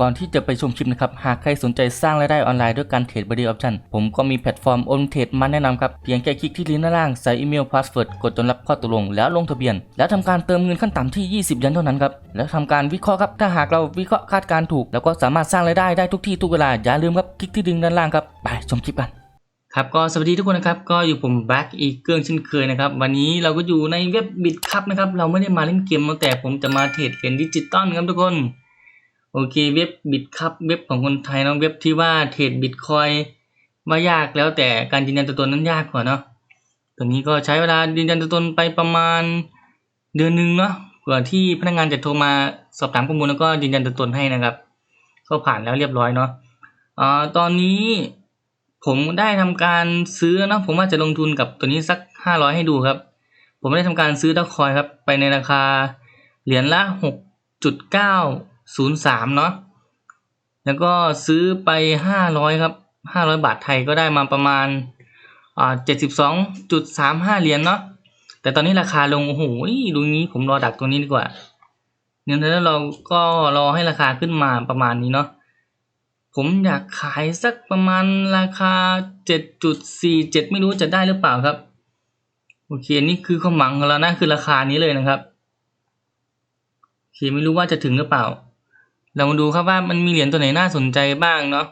ก่อนที่จะไปชมคลิปนะครับ หากใครสนใจสร้างรายได้ออนไลน์ด้วยการเทรดบริออปชันผมก็มีแพลตฟอร์มโอนเทรดมาแนะนำครับ เพียงแค่คลิกที่ลิงก์ด้านล่าง ใส่อีเมลพาสเวิร์ดกดจนรับข้อตกลง แล้วลงทะเบียน แล้วทำการเติมเงินขั้นต่ำที่ 20เหรียญเท่านั้นครับ แล้วทำการวิเคราะห์ครับ ถ้าหากเราวิเคราะห์คาดการณ์ถูก แล้วก็สามารถสร้างรายได้ได้ทุกที่ทุกเวลา อย่าลืมครับ คลิกที่ลิงก์ด้านล่างครับ ไปชมคลิปกันครับก็สวัสดีทุกคนนะครับก็อยู่ผมแบ็กอีกเครื่องเช่นเคยนะครับวันนี้เราก็อยู่ในเว็บบิตครับนะครับเราไม่ได้มาเล่นเกมแต่ผมจะมาเทรดเหรียญดิจิตอลครับทุกคน โอเคเว็บบิตครับเว็บของคนไทยเนาะเว็บที่ว่าเทรดบิตคอยว่ายากแล้วแต่การยืนยันตัวตนนั้นยากกว่าเนาะตัวนี้ก็ใช้เวลายืนยันตัวตนไปประมาณเดือนหนึ่งเนาะกว่าที่พนักงานจะโทรมาสอบถามข้อมูลแล้วก็ยืนยันตัวตนให้นะครับ ก็ผ่านแล้วเรียบร้อยเนาะอ่าตอนนี้ผมได้ทำการซื้อเนาะผมว่าจะลงทุนกับตัวนี้สักห้าร้อยให้ดูครับ ผมได้ทำการซื้อดอกคอยครับไปในราคาเหรียญละหกจุดเก้า ศูนย์สามเนาะแล้วก็ซื้อไปห้าร้อยครับห้าร้อยบาทไทยก็ได้มาประมาณอ่าเจ็ดสิบสองจุดสามห้าเหรียญเนาะแต่ตอนนี้ราคาลงโอ้โหดูนี้ผมรอดักตัวนี้ดีกว่าเนี่ยแล้วเราก็รอให้ราคาขึ้นมาประมาณนี้เนาะผมอยากขายสักประมาณราคา 7.47 ไม่รู้จะได้หรือเปล่าครับ โอเคนี่คือความหวังของเรานะคือราคานี้เลยนะครับโอเคไม่รู้ว่าจะถึงหรือเปล่า เรามาดูครับว่ามันมีเหรียญตัวไหนน่าสนใจบ้างเนาะ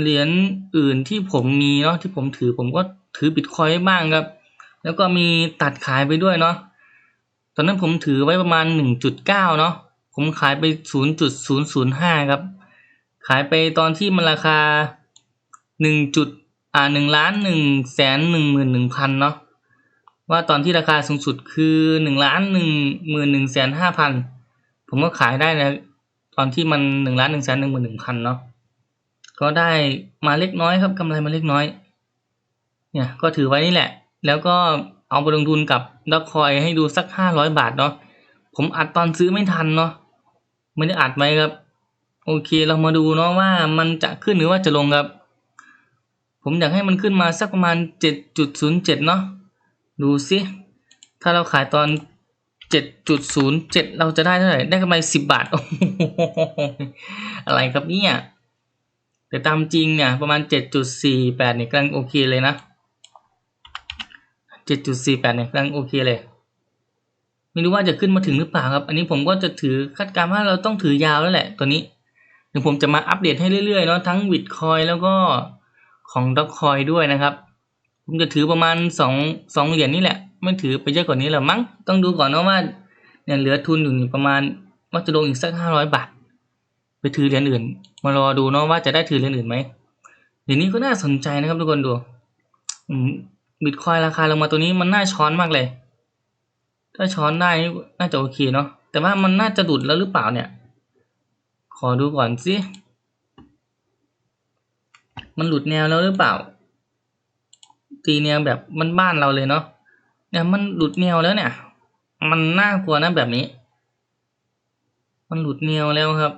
เหรียญอื่นที่ผมมีเนาะที่ผมถือผมก็ถือบิตคอยบ้างครับ แล้วก็มีตัดขายไปด้วยเนาะตอนนั้นผมถือไว้ประมาณ 1.9 เนาะผมขายไป 0.005 ครับ ขายไปตอนที่มันราคา 1. จุดอ่า1ล้าน1แสน1หมื่น1พันเนาะว่าตอนที่ราคาสูงสุดคือ 1 ล้าน1 1 5 0 0 0 ผมก็ขายได้นะตอนที่มันหนึ่งล้านหนึ่งแสนหนึ่งหมื่นหนึ่งพันเนาะก็ได้มาเล็กน้อยครับกำไรมาเล็กน้อย เนี่ยก็ถือไว้นี่แหละ แล้วก็เอาไปลงทุนกับดอกคอยให้ดูสักห้าร้อยบาทเนาะผมอัดตอนซื้อไม่ทันเนาะไม่ได้อัดไว้ครับ โอเคเรามาดูเนาะว่ามันจะขึ้นหรือว่าจะลงครับ ผมอยากให้มันขึ้นมาสักประมาณ 7.07 เนาะดูสิถ้าเราขายตอน 7.07เจ็ดเราจะได้เท่าไหร่ ได้กำไร10บบาท อะไรครับเนี่ย แต่ตามจริงเนี่ย ประมาณ7.48เนี่ยกำลังโอเคเลยนะ7.48เนี่ยกำลังโอเคเลย ไม่รู้ว่าจะขึ้นมาถึงหรือเปล่าครับ อันนี้ผมก็จะถือคาดการณ์ว่าเราต้องถือยาวแล้วแหละตัวนี้เดี๋ยวผมจะมาอัปเดตให้เรื่อยๆเนาะทั้งบิตคอยแล้วก็ของด็อกคอยด้วยนะครับ ผมจะถือประมาณสองสองเหรียญนี่แหละ ไม่ถือไปเยอะกว่านี้หรอมั้งต้องดูก่อนเนาะว่าเนี่ยเหลือทุนอยู่ประมาณว่าจะลงอีกสักห้าร้อยบาทไปถือเหรียญอื่น มารอดูเนาะว่าจะได้ถือเหรียญอื่นไหมเหรียญนี้ก็น่าสนใจนะครับทุกคนดูบิตคอยราคาลงมาตัวนี้มันน่าช้อนมากเลย ถ้าช้อนได้น่าจะโอเคเนาะแต่ว่ามันน่าจะดุดแล้วหรือเปล่าเนี่ย ขอดูก่อนสิมันหลุดแนวแล้วหรือเปล่า ตีแนวแบบมันบ้านเราเลยเนาะ เนี่ยมันหลุดแนวแล้วเนี่ย มันน่ากลัวนะแบบนี้ มันหลุดแนวแล้วครับ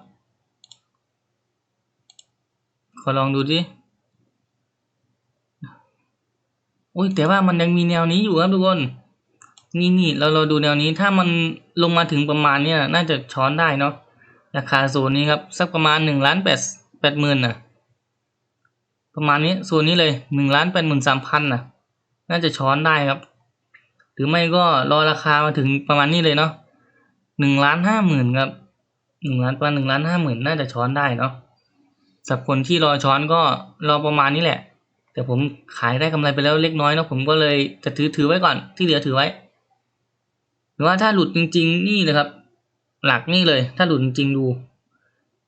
ขอลองดูดิอุ้ยแต่ว่ามันยังมีแนวนี้อยู่ครับทุกคนนี่นี่เราเราดูแนวนี้ถ้ามันลงมาถึงประมาณเนี้ยน่าจะช้อนได้เนาะราคาโซนนี้ครับสักประมาณหนึ่งล้านแปดแปดหมื่นนะประมาณนี้โซนนี้เลยหนึ่งล้านแปดหมื่นสามพันนะน่าจะช้อนได้ครับ หรือไม่ก็รอราคามาถึงประมาณนี้เลยเนาะหนึ่งล้านห้าหมื่นครับหนึ่งล้านประมาณหนึ่งล้านห้าหมื่นน่าจะช้อนได้เนาะสำหรับคนที่รอช้อนก็รอประมาณนี้แหละ แต่ผมขายได้กำไรไปแล้วเล็กน้อยเนาะผมก็เลยจะถือถือไว้ก่อนที่เหลือถือไว้ หรือว่าถ้าหลุดจริง ๆ นี่เลยครับ หลักนี่เลย ถ้าหลุดจริงดู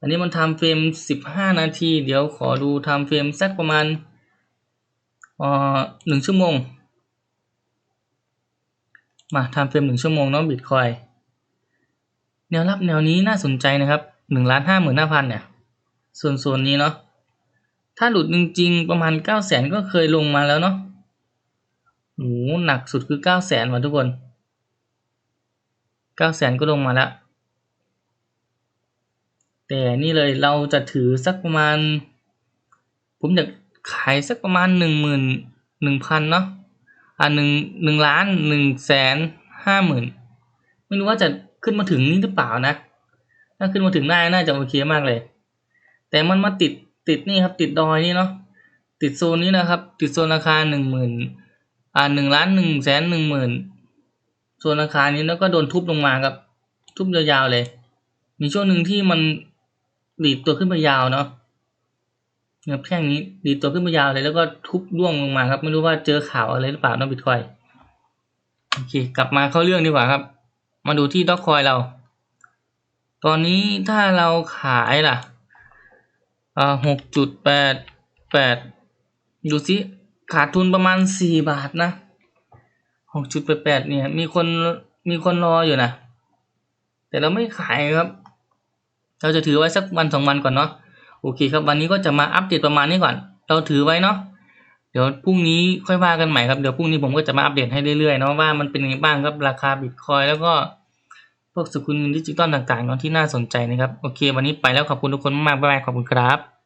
อันนี้มันทำเฟรมสิบห้านาที เดี๋ยวขอดูทำเฟรมสักประมาณเอ่อหนึ่งชั่วโมง มาทำเฟรมหนึ่งชั่วโมงเนาะบิตคอยแนวรับแนวนี้น่าสนใจนะครับหนึ่งล้านห้าหมื่นห้าพันเนี่ยส่วนส่วนนี้เนาะถ้าหลุดจริงๆประมาณเก้าแสนก็เคยลงมาแล้วเนาะโอ้หนักสุดคือเก้าแสนว่ะทุกคนเก้าแสนก็ลงมาแล้ว แต่นี่เลยเราจะถือสักประมาณ ผมอยากขายสักประมาณหนึ่งหมื่นหนึ่งพันเนาะ อ่าหนึ่งหนึ่งล้านหนึ่งแสนห้าหมื่นไม่รู้ว่าจะขึ้นมาถึงนี่หรือเปล่านะ ถ้าขึ้นมาถึงได้น่าจะโอเคมากเลย แต่มันมาติดติดนี่ครับ ติดดอยนี่เนาะติดโซนนี้นะครับ ติดโซนราคาหนึ่งหมื่นอ่าหนึ่งล้านหนึ่งแสนหนึ่งหมื่นโซนราคานี้แล้วก็โดนทุบลงมาครับ ทุบยาวๆเลย มีช่วงหนึ่งที่มันดีดตัวขึ้นไปยาวเนาะ นะครับแท่งนี้ดีตัวขึ้นไปยาวเลยแล้วก็ทุบร่วงลงมาครับ ไม่รู้ว่าเจอข่าวอะไรหรือเปล่าเนาะบิตคอยโอเค กลับมาเข้าเรื่องดีกว่าครับ มาดูที่ด็อกคอยเรา ตอนนี้ถ้าเราขายล่ะอ่าหกจุดแปดแปดดูสิขาดทุนประมาณสี่บาทนะหกจุดแปดแปดเนี่ย มีคนมีคนรออยู่นะแต่เราไม่ขายครับ เราจะถือไว้สักวันสองวันก่อนเนาะ โอเคครับวันนี้ก็จะมาอัปเดตประมาณนี้ก่อน เราถือไว้เนาะเดี๋ยวพรุ่งนี้ค่อยว่ากันใหม่ครับเดี๋ยวพรุ่งนี้ผมก็จะมาอัปเดตให้เรื่อยๆเนาะว่ามันเป็นยังไงบ้างครับราคาบิตคอยแล้วก็พวกสกุลเงินดิจิตอลต่างๆเนาะที่น่าสนใจนะครับโอเค วันนี้ไปแล้วขอบคุณทุกคนมากๆบ๊ายบายขอบคุณครับ